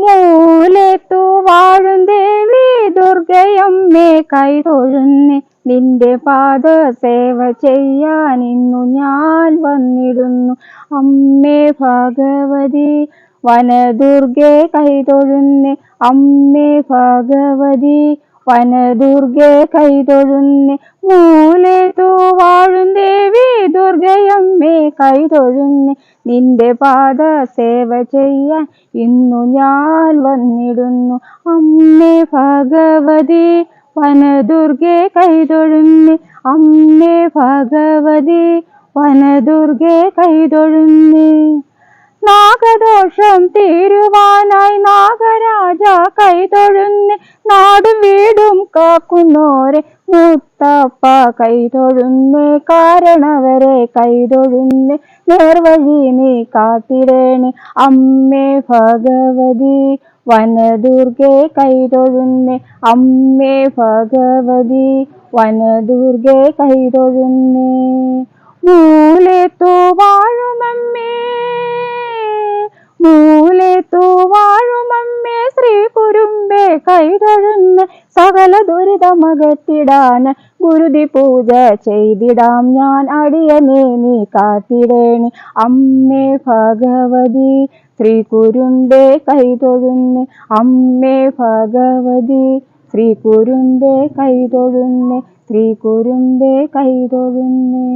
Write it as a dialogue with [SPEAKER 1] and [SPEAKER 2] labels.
[SPEAKER 1] മൂലത്തു വാഴും ദേവി ദുർഗയമ്മേ കൈതൊഴുന്നേ നിന്റെ പാദ സേവ ചെയ്യാൻ ഇന്നു ഞാൻ വന്നിടുന്നു. അമ്മേ ഭഗവതി വനദുർഗെ കൈതൊഴുന്നേ അമ്മേ ഭഗവതി വനദുർഗെ കൈതൊഴുന്നേ മൂലത്തു വാഴും ദേവി കൈതൊഴുന്നേ നിന്റെ പാദ സേവ ചെയ്യാൻ ഇന്നു ഞാൻ വന്നിടുന്നു. അമ്മേ ഭഗവതി വനദുർഗെ കൈതൊഴുന്നി. അമ്മേ ഭഗവതി വനദുർഗെ കൈതൊഴുന്നേ. നാഗദോഷം തീരുവാനായി നാഗരാജ കൈതൊഴുന്ന് നാടും വീടും കാക്കുന്നോരെ മുത്തപ്പ കൈതൊഴുന്നേ കാരണവരെ കൈതൊഴുന്ന് നേർവഴി നീ കാത്തിരേണി അമ്മേ ഭഗവതി വനദുർഗെ കൈതൊഴുന്ന് അമ്മേ ഭഗവതി വനദുർഗെ കൈതൊഴുന്ന്. മൂലത്തു മൂലത്തു വാഴുമമ്മേ ശ്രീ കുരുമ്പേ കൈതൊഴുന്ന സകല ദുരിതമകത്തിടാൻ ഗുരുതി പൂജ ചെയ്തിടാം. ഞാൻ അടിയനെ നീ കാത്തിടേണി. അമ്മേ ഭഗവതി ശ്രീ കുരുമ്പേ കൈതൊഴുന്ന് അമ്മേ ഭഗവതി ശ്രീ കുരുമ്പേ കൈതൊഴുന്ന് ശ്രീ കുരുമ്പേ കൈതൊഴുന്നേ